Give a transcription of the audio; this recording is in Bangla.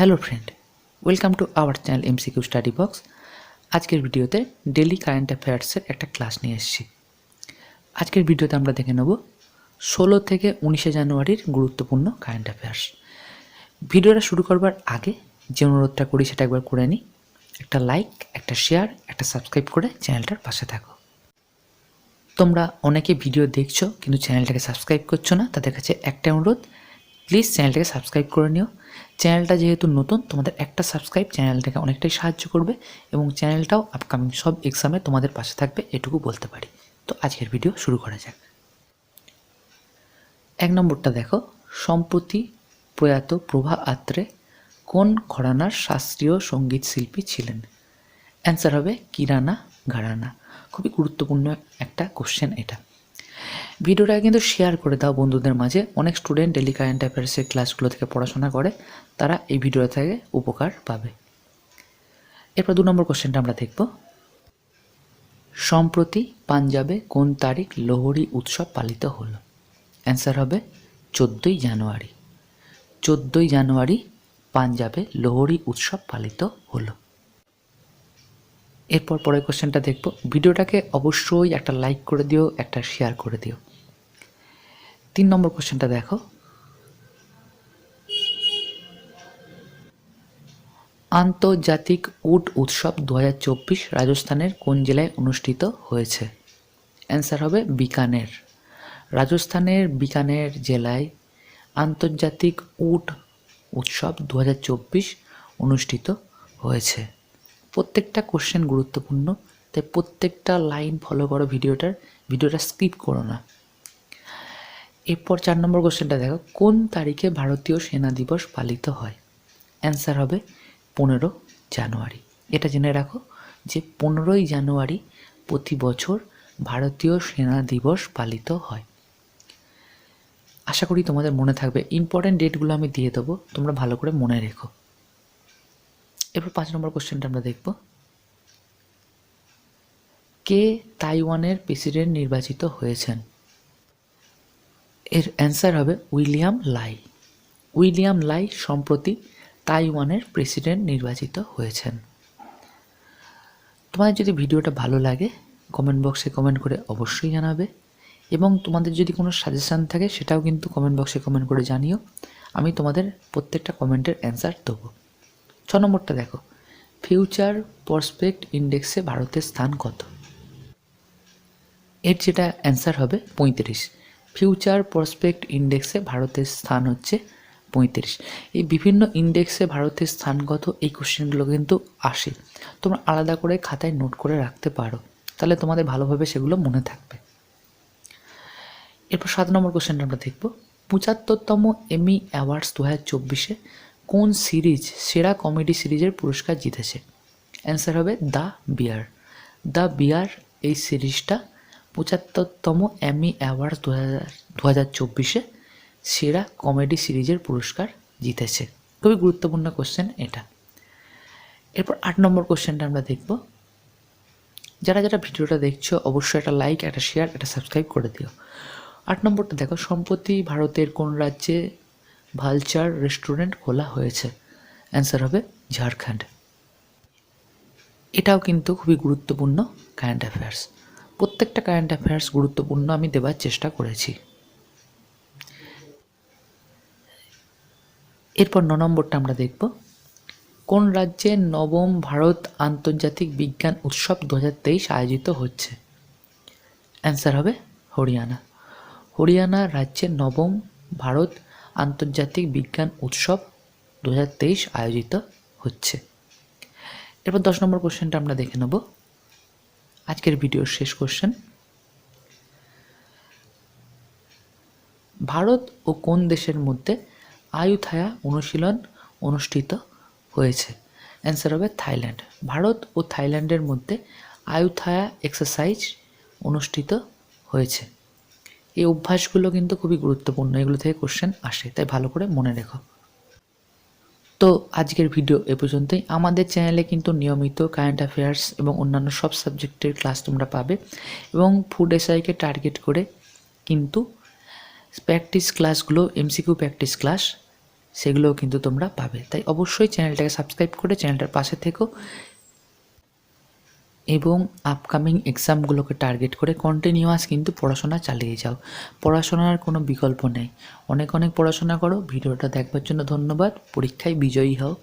Hello friend welcome to our channel MCQ study box আজকের ভিডিওতে ডেলি কারেন্ট অ্যাফেয়ার্সের একটা ক্লাস নিয়ে এসেছি। আজকের ভিডিওতে আমরা দেখে নেব ষোলো থেকে উনিশে জানুয়ারির গুরুত্বপূর্ণ কারেন্ট অ্যাফেয়ার্স ভিডিওটা শুরু করবার আগে যে অনুরোধটা করি সেটা একবার করে নিই। একটা লাইক একটা শেয়ার একটা সাবস্ক্রাইব করে চ্যানেলটার পাশে থাকো। তোমরা অনেকে ভিডিও দেখছ কিন্তু চ্যানেলটাকে সাবস্ক্রাইব করছ না, তাদের কাছে একটা অনুরোধ প্লিজ চ্যানেলটাকে সাবস্ক্রাইব করে নিও। চ্যানেলটা যেহেতু নতুন, তোমাদের একটা সাবস্ক্রাইব চ্যানেলটাকে অনেকটাই সাহায্য করবে এবং চ্যানেলটাও আপকামিং সব এক্সামে তোমাদের পাশে থাকবে এটুকু বলতে পারি। তো আজকের ভিডিও শুরু করা যাক। এক নম্বরটা দেখো, সম্প্রতি প্রয়াত প্রভা আত্রে কোন ঘরানার শাস্ত্রীয় সংগীত শিল্পী ছিলেন? অ্যান্সার হবে কিরানা ঘরানা। খুবই গুরুত্বপূর্ণ একটা কোশ্চেন এটা। ভিডিওটা কিন্তু শেয়ার করে দাও বন্ধুদের মাঝে। অনেক স্টুডেন্ট ডেলি কারেন্ট অ্যাফেয়ার্সের ক্লাসগুলো থেকে পড়াশোনা করে, তারা এই ভিডিও থেকে উপকার পাবে। এরপর দু নম্বর কোশ্চেনটা আমরা দেখব। সম্প্রতি পাঞ্জাবে কোন তারিখ লোহরি উৎসব পালিত হলো? অ্যান্সার হবে চোদ্দোই জানুয়ারি। চোদ্দোই জানুয়ারি পাঞ্জাবে লোহরি উৎসব পালিত হলো। এরপর পরের কোশ্চেনটা দেখব। ভিডিওটাকে অবশ্যই একটা লাইক করে দিও, একটা শেয়ার করে দিও। তিন নম্বর কোশ্চেনটা দেখো। আন্তর্জাতিক উট উৎসব দু হাজার চব্বিশ রাজস্থানের কোন জেলায় অনুষ্ঠিত হয়েছে? অ্যান্সার হবে বিকানের। রাজস্থানের বিকানের জেলায় আন্তর্জাতিক উট উৎসব দু হাজার চব্বিশ অনুষ্ঠিত হয়েছে। প্রত্যেকটা কোশ্চেন গুরুত্বপূর্ণ, তাই প্রত্যেকটা লাইন ফলো করো ভিডিওটার। ভিডিওটা স্কিপ করো না। এরপর চার নম্বর কোশ্চেনটা দেখো, কোন তারিখে ভারতীয় সেনা দিবস পালিত হয়? অ্যান্সার হবে পনেরো জানুয়ারি। এটা জেনে রাখো যে পনেরোই জানুয়ারি প্রতি বছর ভারতীয় সেনা দিবস পালিত হয়। আশা করি তোমাদের মনে থাকবে ইম্পর্ট্যান্ট ডেটগুলো আমি দিয়ে দেবো, তোমরা ভালো করে মনে রেখো। এরপর পাঁচ নম্বর কোশ্চেনটা আমরা দেখব। কে তাইওয়ানের প্রেসিডেন্ট নির্বাচিত হয়েছেন? এর অ্যান্সার হবে উইলিয়াম লাই। উইলিয়াম লাই সম্প্রতি তাইওয়ানের প্রেসিডেন্ট নির্বাচিত হয়েছেন। তোমাদের যদি ভিডিওটা ভালো লাগে কমেন্ট বক্সে কমেন্ট করে অবশ্যই জানাবে। এবং তোমাদের যদি কোনো সাজেশান থাকে, সেটাও কিন্তু কমেন্ট বক্সে কমেন্ট করে জানিও। আমি তোমাদের প্রত্যেকটা কমেন্টের অ্যান্সার দেবো। ছ নম্বরটা দেখো। ফিউচার প্রসপেক্ট ইন্ডেক্সে ভারতের স্থান কত? এর যেটা অ্যান্সার হবে পঁয়ত্রিশ। ফিউচার প্রসপেক্ট ইন্ডেক্সে ভারতের স্থান হচ্ছে পঁয়ত্রিশ। এই বিভিন্ন ইন্ডেক্সে ভারতের স্থানগত এই কোশ্চেনগুলো কিন্তু আসে। তোমরা আলাদা করে খাতায় নোট করে রাখতে পারো। তাহলে তোমাদের ভালোভাবে সেগুলো মনে থাকবে। এরপর সাত নম্বর কোশ্চেনটা আমরা দেখব। পঁচাত্তরতম এমি অ্যাওয়ার্ডস দু হাজার চব্বিশে কোন সিরিজ সেরা কমেডি সিরিজের পুরস্কার জিতেছে? অ্যান্সার হবে দ্য বিয়ার। দ্য বিয়ার এই সিরিজটা পঁচাত্তরতম অ্যামি অ্যাওয়ার্ডস দু হাজার দু চব্বিশে সেরা কমেডি সিরিজের পুরস্কার জিতেছে। খুবই গুরুত্বপূর্ণ কোশ্চেন এটা। এরপর আট নম্বর কোশ্চেনটা আমরা দেখব। যারা যারা ভিডিওটা দেখছ, অবশ্যই একটা লাইক একটা শেয়ার একটা সাবস্ক্রাইব করে দিও। আট নম্বরটা দেখো, সম্প্রতি ভারতের কোন রাজ্যে ভালচার রেস্টুরেন্ট খোলা হয়েছে? অ্যান্সার হবে ঝাড়খণ্ড। এটাও কিন্তু খুবই গুরুত্বপূর্ণ কারেন্ট অ্যাফেয়ার্স প্রত্যেকটা কারেন্ট অ্যাফেয়ার্স গুরুত্বপূর্ণ আমি দেবার চেষ্টা করেছি। এরপর ন নম্বরটা আমরা দেখব। কোন রাজ্যে নবম ভারত আন্তর্জাতিক বিজ্ঞান উৎসব দু হাজার তেইশ আয়োজিত হচ্ছে? অ্যান্সার হবে হরিয়ানা। হরিয়ানা রাজ্যের নবম ভারত আন্তর্জাতিক বিজ্ঞান উৎসব দু হাজার তেইশ আয়োজিত হচ্ছে। এরপর দশ নম্বর কোশ্চেনটা আমরা দেখে নেব। আজকের ভিডিওর শেষ কোশ্চেন ভারত ও কোন দেশের মধ্যে আয়ুথায়া অনুশীলন অনুষ্ঠিত হয়েছে? অ্যান্সার হবে থাইল্যান্ড। ভারত ও থাইল্যান্ডের মধ্যে আয়ুথায়া এক্সারসাইজ অনুষ্ঠিত হয়েছে। এই অভ্যাসগুলো কিন্তু খুবই গুরুত্বপূর্ণ। এগুলো থেকে কোশ্চেন আসে। তাই ভালো করে মনে রেখো। তো আজকের ভিডিও এ পর্যন্তই। আমাদের চ্যানেলে কিন্তু নিয়মিত কারেন্ট অ্যাফেয়ার্স এবং অন্যান্য সব সাবজেক্টের ক্লাস তোমরা পাবে এবং ফুড এসআইকে টার্গেট করে কিন্তু প্র্যাকটিস ক্লাসগুলো এমসিকিউ প্র্যাকটিস ক্লাস সেগুলোও কিন্তু তোমরা পাবে। তাই অবশ্যই চ্যানেলটাকে সাবস্ক্রাইব করে চ্যানেলটার পাশে থেকো। এবং আপকামিং এক্সামগুলোকে টার্গেট করে কন্টিনিউয়াস কিন্তু পড়াশোনা চালিয়ে যাও। পড়াশোনার কোনো বিকল্প নেই। অনেক অনেক পড়াশোনা করো, ভিডিওটা দেখবার জন্য ধন্যবাদ। পরীক্ষায় বিজয়ী হও।